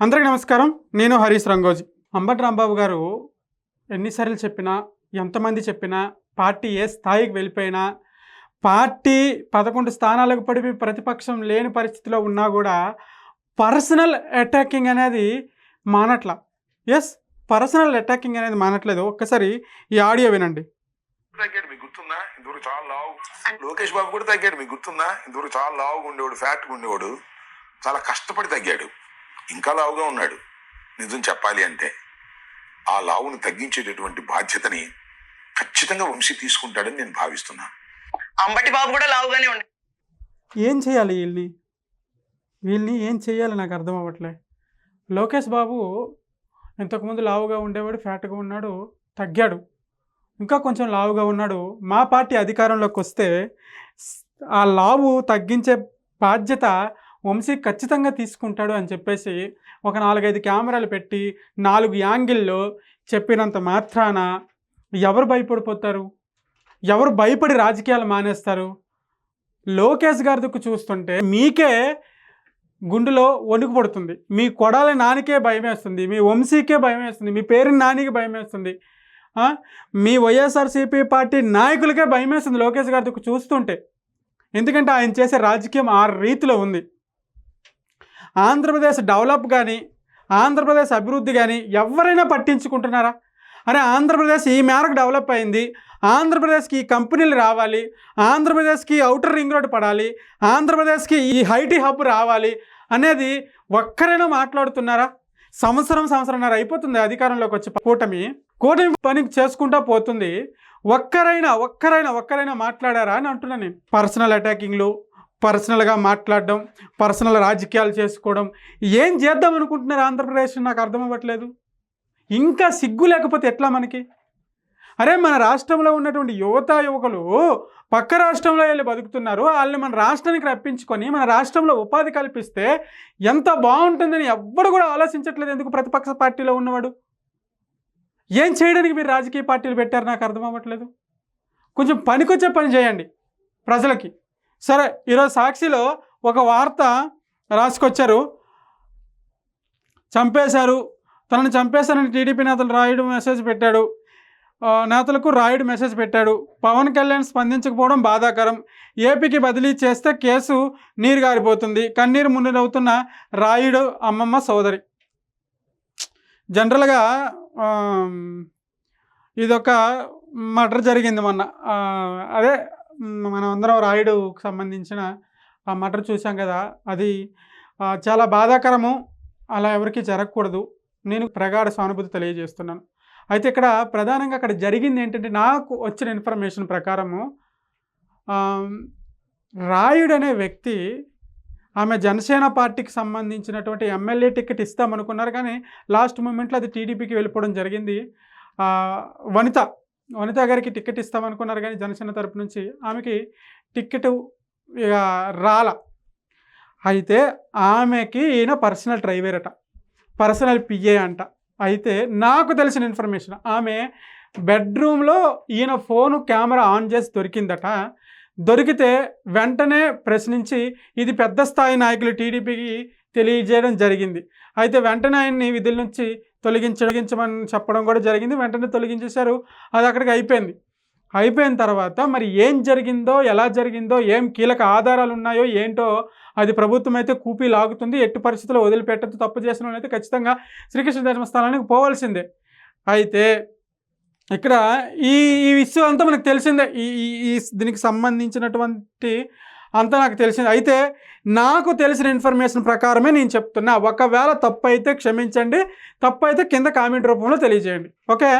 అందరికీ నమస్కారం. నేను హరీష్ రంగోజీ. అంబటి రాంబాబు గారు ఎన్నిసార్లు చెప్పినా ఎంతమంది చెప్పినా పార్టీ ఏ స్థాయికి వెళ్ళిపోయినా పార్టీ పదకొండు స్థానాలకు పడిపి ప్రతిపక్షం లేని పరిస్థితిలో ఉన్నా కూడా పర్సనల్ అటాకింగ్ అనేది మానట్ల. ఎస్ పర్సనల్ అటాకింగ్ అనేది మానట్లేదు. ఒక్కసారి ఈ ఆడియో వినండి. తగ్గాడు మీకు గుర్తుందా? ఇంతవరకు చాలా లావు. లోకేష్ బాబు కూడా తగ్గాడు మీకు గుర్తుందా? ఇంతవరకు చాలా లావుగా ఉండేవాడు ఫ్యాట్గా ఉండేవాడు. చాలా కష్టపడి తగ్గాడు. ఇంకా లావుగా ఉన్నాడు. నిజం చెప్పాలి అంటే ఆ లావును తగ్గించేటటువంటి బాధ్యతని ఖచ్చితంగా వంశీ తీసుకుంటాడని నేను భావిస్తున్నాను. అంబటి బాబు కూడా లావుగానే ఉండే ఏం చేయాలి వీళ్ళని? వీళ్ళని ఏం చేయాలి నాకు అర్థం అవ్వట్లే. లోకేష్ బాబు ఇంతకుముందు లావుగా ఉండేవాడు ఫ్యాట్గా ఉన్నాడు తగ్గాడు. ఇంకా కొంచెం లావుగా ఉన్నాడు. మా పార్టీ అధికారంలోకి వస్తే ఆ లావు తగ్గించే బాధ్యత వంశీ ఖచ్చితంగా తీసుకుంటాడు అని చెప్పేసి ఒక నాలుగైదు కెమెరాలు పెట్టి నాలుగు యాంగిల్లో చెప్పినంత మాత్రాన ఎవరు భయపడిపోతారు? ఎవరు భయపడి రాజకీయాలు మానేస్తారు? లోకేష్ గారి దుక్కు చూస్తుంటే మీకే గుండెలో వణుకు పడుతుంది. మీ కొడాల నానికే భయం వేస్తుంది మీ వంశీకే భయం వేస్తుంది మీ పేరుని నానికి భయం వేస్తుంది మీ వైఎస్ఆర్సీపీ పార్టీ నాయకులకే భయం వేస్తుంది లోకేష్ గారి దుక్కు చూస్తుంటే. ఎందుకంటే ఆయన చేసే రాజకీయం ఆ రీతిలో ఉంది. ఆంధ్రప్రదేశ్ డెవలప్ కానీ ఆంధ్రప్రదేశ్ అభివృద్ధి కానీ ఎవరైనా పట్టించుకుంటున్నారా? అరే ఆంధ్రప్రదేశ్ ఈ మేరకు డెవలప్ అయింది ఆంధ్రప్రదేశ్కి ఈ కంపెనీలు రావాలి ఆంధ్రప్రదేశ్కి అవుటర్ రింగ్ రోడ్ పడాలి ఆంధ్రప్రదేశ్కి ఈ హైటీ హబ్ రావాలి అనేది ఒక్కరైనా మాట్లాడుతున్నారా? సంవత్సరం సంవత్సరంన్నర అయిపోతుంది అధికారంలోకి వచ్చి కూటమి. కూటమి పని చేసుకుంటా పోతుంది. ఒక్కరైనా ఒక్కరైనా ఒక్కరైనా మాట్లాడారా అని అంటున్నాను నేను. పర్సనల్ అటాకింగ్లు పర్సనల్గా మాట్లాడడం పర్సనల్ రాజకీయాలు చేసుకోవడం ఏం చేద్దాం అనుకుంటున్నారు ఆంధ్రప్రదేశ్ నాకు అర్థం అవ్వట్లేదు. ఇంకా సిగ్గు లేకపోతే ఎట్లా మనకి? అరే మన రాష్ట్రంలో ఉన్నటువంటి యువత యువకులు పక్క రాష్ట్రంలో వెళ్ళి బతుకుతున్నారు. వాళ్ళని మన రాష్ట్రానికి రప్పించుకొని మన రాష్ట్రంలో ఉపాధి కల్పిస్తే ఎంత బాగుంటుందని ఎవ్వడు కూడా ఆలోచించట్లేదు. ఎందుకు ప్రతిపక్ష పార్టీలో ఉన్నవాడు? ఏం చేయడానికి మీరు రాజకీయ పార్టీలు పెట్టారు? నాకు అర్థం అవ్వట్లేదు. కొంచెం పనికొచ్చే పని చేయండి ప్రజలకి. సరే ఈరోజు సాక్షిలో ఒక వార్త రాసుకొచ్చారు. చంపేశారు. తనను చంపేశారని టీడీపీ నేతలు రాయుడు మెసేజ్ పెట్టాడు. నేతలకు రాయుడు మెసేజ్ పెట్టాడు. పవన్ కళ్యాణ్ స్పందించకపోవడం బాధాకరం. ఏపీకి బదిలీ చేస్తే కేసు నీరు గారిపోతుంది. కన్నీరు మున్నీరవుతున్న రాయుడు అమ్మమ్మ సోదరి. జనరల్గా ఇదొక మర్డర్ జరిగింది మొన్న. అదే మనం అందరం రాయుడుకు సంబంధించిన ఆ మర్డర్ చూసాం కదా అది చాలా బాధాకరము. అలా ఎవరికి జరగకూడదు. నేను ప్రగాఢ సానుభూతి తెలియజేస్తున్నాను. అయితే ఇక్కడ ప్రధానంగా అక్కడ జరిగింది ఏంటంటే నాకు వచ్చిన ఇన్ఫర్మేషన్ ప్రకారము రాయుడు అనే వ్యక్తి ఆమె జనసేన పార్టీకి సంబంధించినటువంటి ఎమ్మెల్యే టికెట్ ఇస్తామనుకున్నారు. కానీ లాస్ట్ మూమెంట్లో అది టీడీపీకి వెళ్ళిపోవడం జరిగింది. వనిత వనిత గారికి టికెట్ ఇస్తామనుకున్నారు కానీ జనసేన తరపు నుంచి ఆమెకి టికెట్ ఇక రాల. అయితే ఆమెకి ఈయన పర్సనల్ డ్రైవర్ అట పర్సనల్ పిఏ అంట. అయితే నాకు తెలిసిన ఇన్ఫర్మేషన్ ఆమె బెడ్రూమ్లో ఈయన ఫోను కెమెరా ఆన్ చేసి దొరికిందట. దొరికితే వెంటనే ప్రశ్నించి ఇది పెద్ద స్థాయి నాయకులు టీడీపీకి తెలియజేయడం జరిగింది. అయితే వెంటనే ఆయన్ని విధుల నుంచి తొలగించమని చెప్పడం కూడా జరిగింది. వెంటనే తొలగించేశారు. అది అక్కడికి అయిపోయింది. అయిపోయిన తర్వాత మరి ఏం జరిగిందో ఎలా జరిగిందో ఏం కీలక ఆధారాలు ఉన్నాయో ఏంటో అది ప్రభుత్వం అయితే కూపీ లాగుతుంది. ఎట్టి పరిస్థితుల్లో వదిలిపెట్టద్దు. తప్పు చేసిన అయితే ఖచ్చితంగా శ్రీకృష్ణ ధర్మస్థానానికి పోవాల్సిందే. అయితే ఇక్కడ ఈ ఈ విషయం అంతా మనకు తెలిసిందే. ఈ ఈ- ఈ దీనికి సంబంధించినటువంటి అంతా నాకు తెలిసింది. అయితే నాకు తెలిసిన ఇన్ఫర్మేషన్ ప్రకారమే నేను చెప్తున్నా. ఒకవేళ తప్పు అయితే క్షమించండి. తప్పు అయితే కింద కామెంట్ రూపంలో తెలియజేయండి. ఓకే?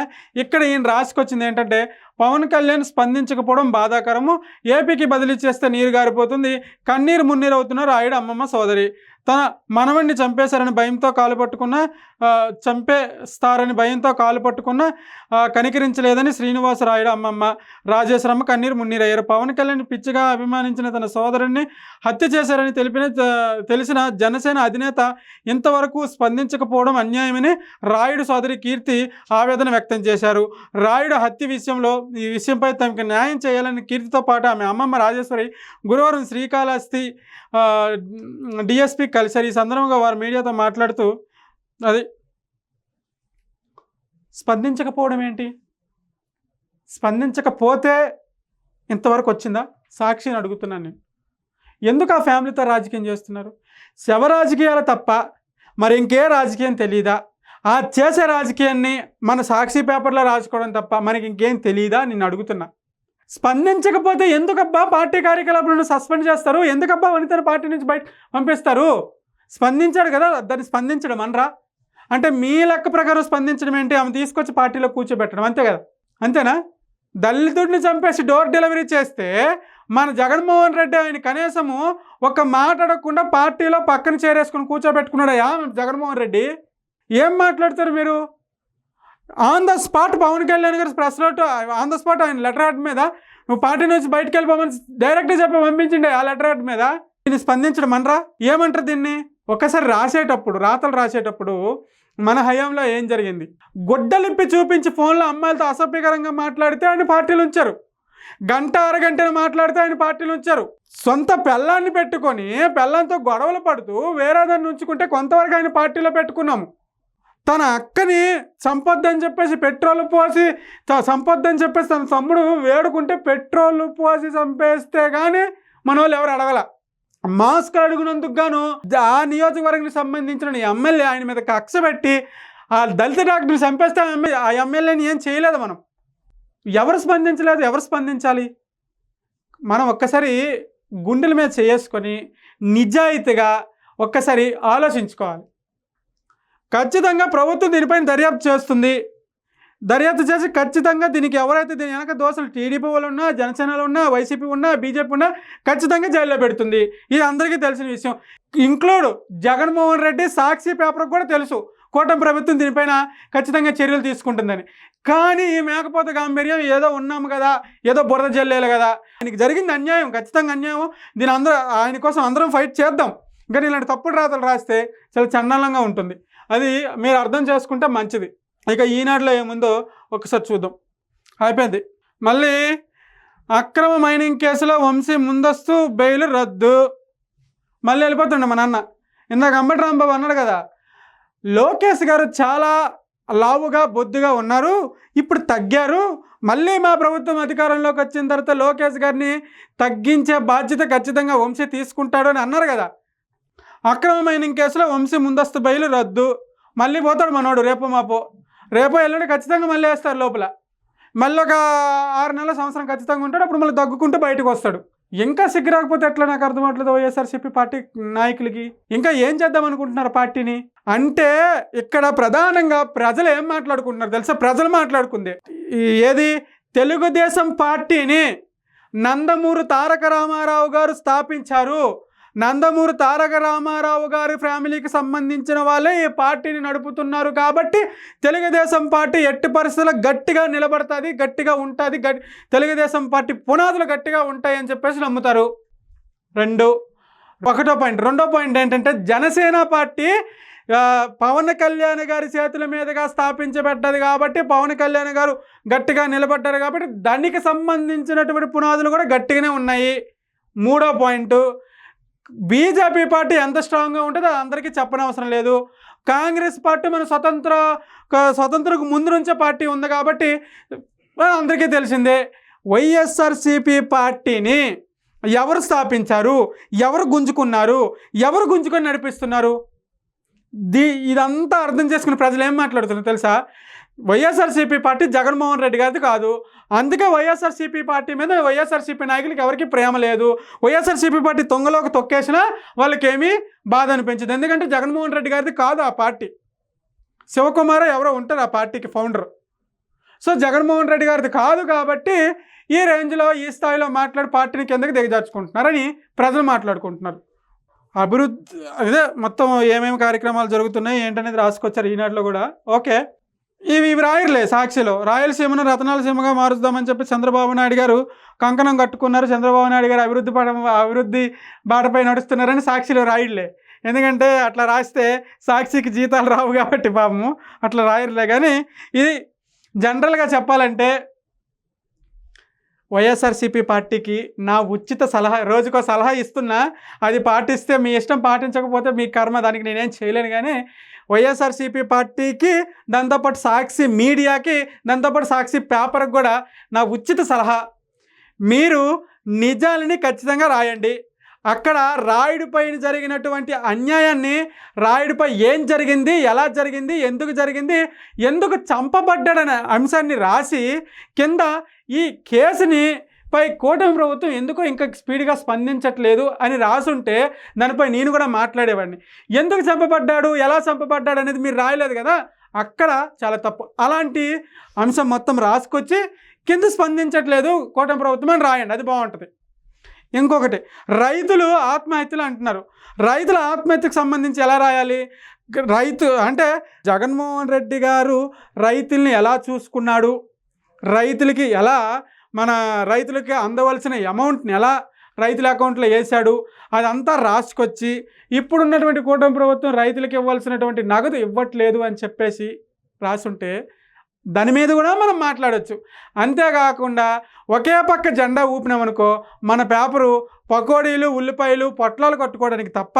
ఇక్కడ ఈయన రాసుకొచ్చింది ఏంటంటే పవన్ కళ్యాణ్ స్పందించకపోవడం బాధాకరము. ఏపీకి బదిలీ చేస్తే నీరు గారిపోతుంది. కన్నీరు మున్నీరు అవుతున్నారు ఆయుడు అమ్మమ్మ సోదరి. తన మనవణ్ణి చంపేశారని భయంతో కాలు పట్టుకున్న చంపేస్తారని భయంతో కాలు పట్టుకున్న కనికరించలేదని శ్రీనివాస రాయుడు అమ్మమ్మ రాజేశ్వరమ్మ కన్నీరు మున్నీరయ్యారు. పవన్ కళ్యాణ్ పిచ్చిగా అభిమానించిన తన సోదరుణ్ణి హత్య చేశారని తెలిపిన తెలిసిన జనసేన అధినేత ఇంతవరకు స్పందించకపోవడం అన్యాయమని రాయుడు సోదరి కీర్తి ఆవేదన వ్యక్తం చేశారు. రాయుడు హత్య విషయంలో ఈ విషయంపై తమకు న్యాయం చేయాలని కీర్తితో పాటు ఆమె అమ్మమ్మ రాజేశ్వరి గురువారం శ్రీకాళహస్తి డిఎస్పీ కలిశారు ఈ సందర్భంగా వారు మీడియాతో మాట్లాడుతూ అది స్పందించకపోవడం ఏంటి? స్పందించకపోతే ఇంతవరకు వచ్చిందా? సాక్షిని అడుగుతున్నాను నేను. ఎందుకు ఆ ఫ్యామిలీతో రాజకీయం చేస్తున్నారు? శవ రాజకీయాలు తప్ప మరి ఇంకే రాజకీయం తెలియదా ఆ చేసే రాజకీయాన్ని మన సాక్షి పేపర్లో రాసుకోవడం తప్ప మనకి ఇంకేం తెలియదా నేను అడుగుతున్నా. స్పందించకపోతే ఎందుకబ్బా పార్టీ కార్యకలాపాలను సస్పెండ్ చేస్తారు? ఎందుకబ్బా వనితను పార్టీ నుంచి బయట పంపిస్తారు? స్పందించాడు కదా దాన్ని స్పందించడం అనరా? అంటే మీ లెక్క ప్రకారం స్పందించడం ఏంటి? ఆమె తీసుకొచ్చి పార్టీలో కూర్చోబెట్టడం అంతే కదా? అంతేనా? దళితుడిని చంపేసి డోర్ డెలివరీ చేస్తే మన జగన్మోహన్ రెడ్డి ఆయన కనీసము ఒక మాట అడగకుండా పార్టీలో పక్కన చేరేసుకుని కూర్చోబెట్టుకున్నాడయా జగన్మోహన్ రెడ్డి? ఏం మాట్లాడతారు మీరు? On the spot Pawan Kalyan garu press note on the spot ఆయన లెటర్ హెడ్ మీద నువ్వు పార్టీ నుంచి బయటకు వెళ్ళిపోమని డైరెక్ట్గా చెప్పి పంపించండి ఆ లెటర్ హెడ్ మీద. దీన్ని స్పందించడం అనరా? ఏమంటారు దీన్ని? ఒక్కసారి రాసేటప్పుడు రాతలు రాసేటప్పుడు మన హయాంలో ఏం జరిగింది? గుడ్డలిప్పి చూపించి ఫోన్లో అమ్మాయిలతో అసభ్యకరంగా మాట్లాడితే ఆయన పార్టీలు ఉంచారు. గంట అరగంటను మాట్లాడితే ఆయన పార్టీలు ఉంచారు. సొంత పెళ్ళాన్ని పెట్టుకొని పెళ్ళంతో గొడవలు పడుతూ వేరే దాన్ని ఉంచుకుంటే కొంతవరకు ఆయన పార్టీలో పెట్టుకున్నాము. తన అక్కని చంపొద్దని చెప్పేసి పెట్రోల్ పోసి చ- అని చెప్పేసి తన తమ్ముడు వేడుకుంటే పెట్రోల్ పోసి చంపేస్తే కానీ మన వాళ్ళు ఎవరు అడగల. మాస్క్ అడుగునందుకు గాను ఆ నియోజకవర్గానికి సంబంధించిన ఎమ్మెల్యే ఆయన మీద కక్ష పెట్టి ఆ దళిత డాక్టర్ని చంపేస్తే ఆ ఎమ్మెల్యేని ఏం చేయలేదు మనం. ఎవరు స్పందించలేదు ఎవరు స్పందించాలి? మనం ఒక్కసారి గుండెల మీద చేసుకొని నిజాయితీగా ఒక్కసారి ఆలోచించుకోవాలి. ఖచ్చితంగా ప్రభుత్వం దీనిపైన దర్యాప్తు చేస్తుంది. దర్యాప్తు చేసి ఖచ్చితంగా దీనికి ఎవరైతే దీని వెనక దోషులు టీడీపీ వాళ్ళు ఉన్నా జనసేనలు ఉన్నా వైసీపీ ఉన్నా బీజేపీ ఉన్నా ఖచ్చితంగా జైల్లో పెడుతుంది. ఇది అందరికీ తెలిసిన విషయం. ఇంక్లూడ్ జగన్మోహన్ రెడ్డి సాక్షి పేపర్కి కూడా తెలుసు. కూటమి ప్రభుత్వం దీనిపైన ఖచ్చితంగా చర్యలు తీసుకుంటుందని. కానీ ఈ మేకపోతే గాంభీర్యం ఏదో ఉన్నాము కదా ఏదో బురద జల్లేలు కదా. ఆయనకి జరిగింది అన్యాయం ఖచ్చితంగా అన్యాయం. దీని అందరూ ఆయన కోసం అందరం ఫైట్ చేద్దాం. కానీ ఇలాంటి తప్పుడు రాతలు రాస్తే చాలా చండాలంగా ఉంటుంది. అది మీరు అర్థం చేసుకుంటే మంచిది. ఇక ఈనాడులో ఏముందో ఒకసారి చూద్దాం. అయిపోయింది. మళ్ళీ అక్రమ మైనింగ్ కేసులో వంశీ ముందస్తు బెయిల్ రద్దు. మళ్ళీ వెళ్ళిపోతుండే మా నాన్న. ఇందాక అంబటి రాంబాబు అన్నాడు కదా లోకేష్ గారు చాలా లావుగా బొద్దుగా ఉన్నారు. ఇప్పుడు తగ్గారు. మళ్ళీ మా ప్రభుత్వం అధికారంలోకి వచ్చిన తర్వాత లోకేష్ గారిని తగ్గించే బాధ్యత ఖచ్చితంగా వంశీ తీసుకుంటాడు అని అన్నారు కదా. అక్రమ మైనింగ్ కేసులో వంశీ ముందస్తు బయలు రద్దు. మళ్ళీ పోతాడు మనోడు రేపు మాపో. రేపు ఎల్లుండి ఖచ్చితంగా మళ్ళీ వేస్తారు లోపల. మళ్ళీ ఒక ఆరు నెలల సంవత్సరం ఖచ్చితంగా ఉంటాడు అప్పుడు మళ్ళీ దగ్గుకుంటూ బయటకు వస్తాడు. ఇంకా సిగ్గు రాకపోతే ఎట్లా నాకు అర్థమవట్లేదు వైఎస్ఆర్సీపీ పార్టీ నాయకులకి? ఇంకా ఏం చేద్దాం అనుకుంటున్నారు పార్టీని? అంటే ఇక్కడ ప్రధానంగా ప్రజలు ఏం మాట్లాడుకుంటున్నారు తెలుసా? ప్రజలు మాట్లాడుకుంది. ఏది? తెలుగుదేశం పార్టీని నందమూరు తారక రామారావు గారు స్థాపించారు. నందమూరి తారక రామారావు గారి ఫ్యామిలీకి సంబంధించిన వాళ్ళే ఈ పార్టీని నడుపుతున్నారు కాబట్టి తెలుగుదేశం పార్టీ ఎట్టి పరిస్థితుల్లో గట్టిగా నిలబడుతుంది గట్టిగా ఉంటుంది గట్ తెలుగుదేశం పార్టీ పునాదులు గట్టిగా ఉంటాయని చెప్పేసి నమ్ముతారు. రెండు ఒకటో పాయింట్ రెండో పాయింట్ ఏంటంటే జనసేన పార్టీ పవన్ కళ్యాణ్ గారి చేతుల మీదుగా స్థాపించబడ్డది కాబట్టి పవన్ కళ్యాణ్ గారు గట్టిగా నిలబడ్డారు కాబట్టి దానికి సంబంధించినటువంటి పునాదులు కూడా గట్టిగానే ఉన్నాయి. మూడో పాయింట్ బీజేపీ పార్టీ ఎంత స్ట్రాంగ్గా ఉంటుందో అది అందరికీ చెప్పనవసరం లేదు. కాంగ్రెస్ పార్టీ మన స్వతంత్ర స్వతంత్రకు ముందు నుంచే పార్టీ ఉంది కాబట్టి అందరికీ తెలిసిందే. వైఎస్ఆర్సిపి పార్టీని ఎవరు స్థాపించారు? ఎవరు గుంజుకున్నారు? ఎవరు గుంజుకొని నడిపిస్తున్నారు? దీ ఇదంతా అర్థం చేసుకుని ప్రజలు ఏం మాట్లాడుతున్నారు తెలుసా? వైఎస్ఆర్సీపీ పార్టీ జగన్మోహన్ రెడ్డి గారిది కాదు. అందుకే వైఎస్ఆర్సీపీ పార్టీ మీద వైఎస్ఆర్సీపీ నాయకులకి ఎవరికి ప్రేమ లేదు. వైఎస్ఆర్సీపీ పార్టీ తొంగలోకి తొక్కేసినా వాళ్ళకేమీ బాధ అనిపించదు. ఎందుకంటే జగన్మోహన్ రెడ్డి గారిది కాదు ఆ పార్టీ. శివకుమార్ ఎవరో ఉంటారు ఆ పార్టీకి ఫౌండర్ సో జగన్మోహన్ రెడ్డి గారిది కాదు కాబట్టి ఈ రేంజ్లో ఈ స్థాయిలో మాట్లాడి పార్టీని కిందకి దిగజార్చుకుంటున్నారని ప్రజలు మాట్లాడుకుంటున్నారు. అభివృద్ధి అదే మొత్తం ఏమేమి కార్యక్రమాలు జరుగుతున్నాయి ఏంటనేది రాసుకొచ్చారు ఈనాటిలో కూడా. ఓకే. ఇవి ఇవి రాయర్లే సాక్షిలో. రాయలసీమను రతనాలసీమగా మారుద్దామని చెప్పి చంద్రబాబు నాయుడు గారు కంకణం కట్టుకున్నారు. చంద్రబాబు నాయుడు గారు అభివృద్ధి పడ అభివృద్ధి బాటపై నడుస్తున్నారని సాక్షిలో రాయడులే ఎందుకంటే అట్లా రాస్తే సాక్షికి జీతాలు రావు కాబట్టి పాపము. అట్లా రాయర్లే. కానీ ఇది జనరల్గా చెప్పాలంటే వైఎస్ఆర్సీపీ పార్టీకి నా ఉచిత సలహా రోజుకో సలహా ఇస్తున్నా అది పాటిస్తే మీ ఇష్టం పాటించకపోతే మీ కర్మ దానికి నేనేం చేయలేను. కానీ వైఎస్ఆర్సీపీ పార్టీకి దాంతోపాటు సాక్షి మీడియాకి దాంతోపాటు సాక్షి పేపర్కి కూడా నా ఉచిత సలహా. మీరు నిజాలని ఖచ్చితంగా రాయండి. అక్కడ రాయుడిపైన జరిగినటువంటి అన్యాయాన్ని రాయుడిపై ఏం జరిగింది ఎలా జరిగింది ఎందుకు జరిగింది ఎందుకు చంపబడ్డాడనే అంశాన్ని రాసి కింద ఈ కేసుని పై కూటమి ప్రభుత్వం ఎందుకో ఇంకా స్పీడ్గా స్పందించట్లేదు అని రాసుంటే దానిపై నేను కూడా మాట్లాడేవాడిని. ఎందుకు చంపబడ్డాడు ఎలా చంపబడ్డాడు అనేది మీరు రాయలేదు కదా అక్కడ చాలా తప్పు. అలాంటి అంశం మొత్తం రాసుకొచ్చి కింద స్పందించట్లేదు కూటమి ప్రభుత్వం అని రాయండి అది బాగుంటుంది. ఇంకొకటి రైతులు ఆత్మహత్యలు అంటున్నారు. రైతుల ఆత్మహత్యకు సంబంధించి ఎలా రాయాలి? రైతు అంటే జగన్మోహన్ రెడ్డి గారు రైతుల్ని ఎలా చూసుకున్నాడు? రైతులకి ఎలా మన రైతులకి అందవలసిన అమౌంట్ని ఎలా రైతుల అకౌంట్లో వేశాడు? అదంతా రాసుకొచ్చి ఇప్పుడున్నటువంటి కూటమి ప్రభుత్వం రైతులకు ఇవ్వాల్సినటువంటి నగదు ఇవ్వట్లేదు అని చెప్పేసి రాసుంటే దాని మీద కూడా మనం మాట్లాడవచ్చు అంతేకాకుండా ఒకే పక్క జెండా ఊపినామనుకో మన పేపరు పకోడీలు ఉల్లిపాయలు పొట్లాలు కట్టుకోవడానికి తప్ప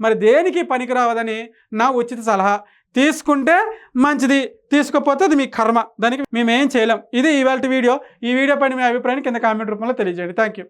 మరి దేనికి పనికిరావదని నా ఉచిత సలహా. తీసుకుంటే మంచిది తీసుకోకపోతే అది మీ కర్మ. దానికి మేమేం చేయలేం. ఇది ఇవాళ వీడియో. ఈ వీడియో పైన మీ అభిప్రాయాన్ని కింద కామెంట్ రూపంలో తెలియజేయండి. Thank you